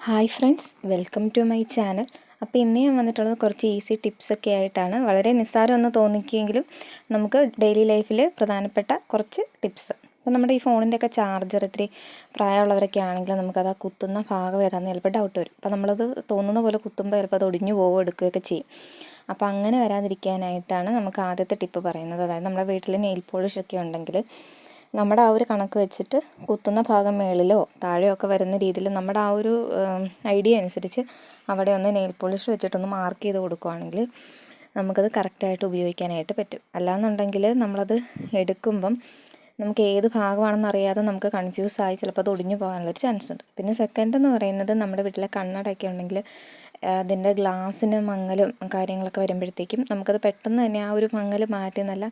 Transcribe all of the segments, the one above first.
Hi friends welcome to my channel. അപ്പോൾ ഇന്ന് ഞാൻ വന്നിട്ടുള്ളത് കുറച്ച് ഈസി ടിപ്സൊക്കെ ആയിട്ടാണ്. വളരെ നിസ്സാരമൊന്ന് തോന്നിക്കുമെങ്കിലും നമുക്ക് ഡെയിലി ലൈഫിൽ പ്രധാനപ്പെട്ട കുറച്ച് ടിപ്സ്. അപ്പോൾ നമ്മുടെ ഈ ഫോണിന്റെയൊക്കെ ചാർജർ ഇത്തിരി പ്രായമുള്ളവരൊക്കെ ആണെങ്കിൽ നമുക്കത് ആ കുത്തുന്ന ഭാഗം ഏതാണെന്ന് ചിലപ്പോൾ ഡൗട്ട് വരും. അപ്പോൾ നമ്മളത് തോന്നുന്ന പോലെ കുത്തുമ്പോൾ ചിലപ്പോൾ അത് ഒടിഞ്ഞു പോവുകയോ എടുക്കുകയൊക്കെ ചെയ്യും. അപ്പോൾ അങ്ങനെ വരാതിരിക്കാനായിട്ടാണ് നമുക്ക് ആദ്യത്തെ ടിപ്പ് പറയുന്നത്. അതായത് നമ്മുടെ വീട്ടിൽ നെയിൽ പോളിഷ് ഒക്കെ ഉണ്ടെങ്കിൽ നമ്മുടെ ആ ഒരു കണക്ക് വെച്ചിട്ട് കുത്തുന്ന ഭാഗം മേളിലോ താഴെയോ ഒക്കെ വരുന്ന രീതിയിൽ നമ്മുടെ ആ ഒരു ഐഡിയ അനുസരിച്ച് അവിടെ ഒന്ന് നെയിൽ പോളിഷ് വെച്ചിട്ടൊന്ന് മാർക്ക് ചെയ്ത് കൊടുക്കുവാണെങ്കിൽ നമുക്കത് കറക്റ്റായിട്ട് ഉപയോഗിക്കാനായിട്ട് പറ്റും. അല്ലാന്നുണ്ടെങ്കിൽ നമ്മളത് എടുക്കുമ്പം നമുക്ക് ഏത് ഭാഗമാണെന്ന് അറിയാതെ നമുക്ക് കൺഫ്യൂസ് ആയി ചിലപ്പോൾ അത് ഒടിഞ്ഞു പോകാനുള്ളൊരു ചാൻസ് ഉണ്ട്. പിന്നെ സെക്കൻഡ് എന്ന് പറയുന്നത് നമ്മുടെ വീട്ടിലെ കണ്ണടയൊക്കെ ഉണ്ടെങ്കിൽ അതിന്റെ ഗ്ലാസ്സിന് മങ്ങലും കാര്യങ്ങളൊക്കെ വരുമ്പോഴത്തേക്കും നമുക്കത് പെട്ടെന്ന് തന്നെ ആ ഒരു മങ്ങൽ മാറ്റി നല്ല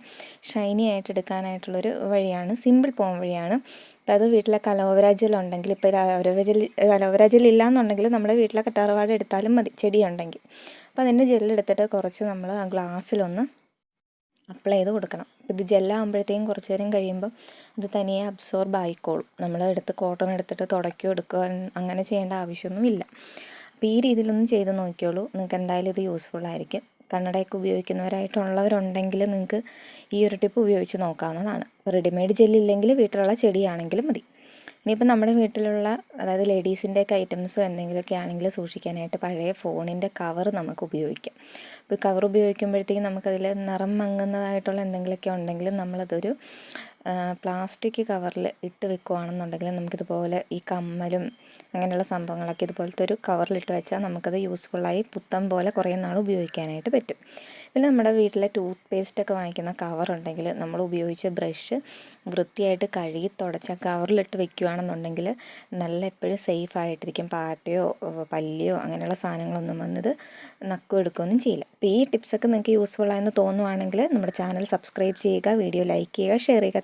ഷൈനി ആയിട്ട് എടുക്കാനായിട്ടുള്ളൊരു വഴിയാണ് സിമ്പിൾ പോകാൻ വഴിയാണ്. അതായത് വീട്ടിലെ കലോവര ജെൽ ഉണ്ടെങ്കിൽ ഇപ്പോൾ അലോവര ജെൽ അലോവര എന്നുണ്ടെങ്കിൽ നമ്മുടെ വീട്ടിലെ കറ്റാർവാഴ എടുത്താലും മതി ചെടിയുണ്ടെങ്കിൽ. അപ്പോൾ അതിന്റെ ജെല്ലെടുത്തിട്ട് കുറച്ച് നമ്മൾ ആ ഗ്ലാസ്സിലൊന്ന് അപ്ലൈ ചെയ്ത് കൊടുക്കണം. ഇത് ജെല്ലാകുമ്പോഴത്തേക്കും കുറച്ച് നേരം കഴിയുമ്പോൾ ഇത് തനിയെ അബ്സോർബ് ആയിക്കോളും. നമ്മൾ എടുത്ത് കോട്ടൺ എടുത്തിട്ട് തുടക്കി എടുക്കുക അങ്ങനെ ചെയ്യേണ്ട ആവശ്യമൊന്നുമില്ല അപ്പോൾ ഈ രീതിയിലൊന്നും ചെയ്ത് നോക്കിയോളൂ. നിങ്ങൾക്ക് എന്തായാലും ഇത് യൂസ്ഫുൾ ആയിരിക്കും. കണ്ണടയൊക്കെ ഉപയോഗിക്കുന്നവരായിട്ടുള്ളവരുണ്ടെങ്കിൽ നിങ്ങൾക്ക് ഈ ഒരു ടിപ്പ് ഉപയോഗിച്ച് നോക്കാവുന്നതാണ്. റെഡിമെയ്ഡ് ജെല്ലില്ലെങ്കിൽ വീട്ടിലുള്ള ചെടിയാണെങ്കിലും മതി. ഇനിയിപ്പോൾ നമ്മുടെ വീട്ടിലുള്ള അതായത് ലേഡീസിന്റെയൊക്കെ ഐറ്റംസോ എന്തെങ്കിലുമൊക്കെ ആണെങ്കിൽ സൂക്ഷിക്കാനായിട്ട് പഴയ ഫോണിന്റെ കവർ നമുക്ക് ഉപയോഗിക്കാം. അപ്പോൾ കവർ ഉപയോഗിക്കുമ്പോഴത്തേക്കും നമുക്കതിൽ നിറം മങ്ങുന്നതായിട്ടുള്ള എന്തെങ്കിലുമൊക്കെ ഉണ്ടെങ്കിൽ നമ്മളതൊരു പ്ലാസ്റ്റിക് കവറിൽ ഇട്ട് വെക്കുകയാണെന്നുണ്ടെങ്കിൽ നമുക്കിതുപോലെ ഈ കമ്മലും അങ്ങനെയുള്ള സംഭവങ്ങളൊക്കെ ഇതുപോലത്തെ ഒരു കവറിലിട്ട് വെച്ചാൽ നമുക്കത് യൂസ്ഫുള്ളായി പുത്തം പോലെ കുറേ നാൾ ഉപയോഗിക്കാനായിട്ട് പറ്റും. പിന്നെ നമ്മുടെ വീട്ടിലെ ടൂത്ത് പേസ്റ്റൊക്കെ വാങ്ങിക്കുന്ന കവറുണ്ടെങ്കിൽ നമ്മൾ ഉപയോഗിച്ച ബ്രഷ് വൃത്തിയായിട്ട് കഴുകി തുടച്ച കവറിലിട്ട് വെക്കുകയാണെന്നുണ്ടെങ്കിൽ നല്ല എപ്പോഴും സേഫ് ആയിട്ടിരിക്കും. പാറ്റയോ പല്ലിയോ അങ്ങനെയുള്ള സാധനങ്ങളൊന്നും വന്നത് നക്കും എടുക്കുകയൊന്നും ചെയ്യില്ല. അപ്പോൾ ഈ ടിപ്സൊക്കെ നിങ്ങൾക്ക് യൂസ്ഫുള്ളായെന്ന് തോന്നുവാണെങ്കിൽ നമ്മുടെ ചാനൽ സബ്സ്ക്രൈബ് ചെയ്യുക വീഡിയോ ലൈക്ക് ചെയ്യുക ഷെയർ ചെയ്യുക.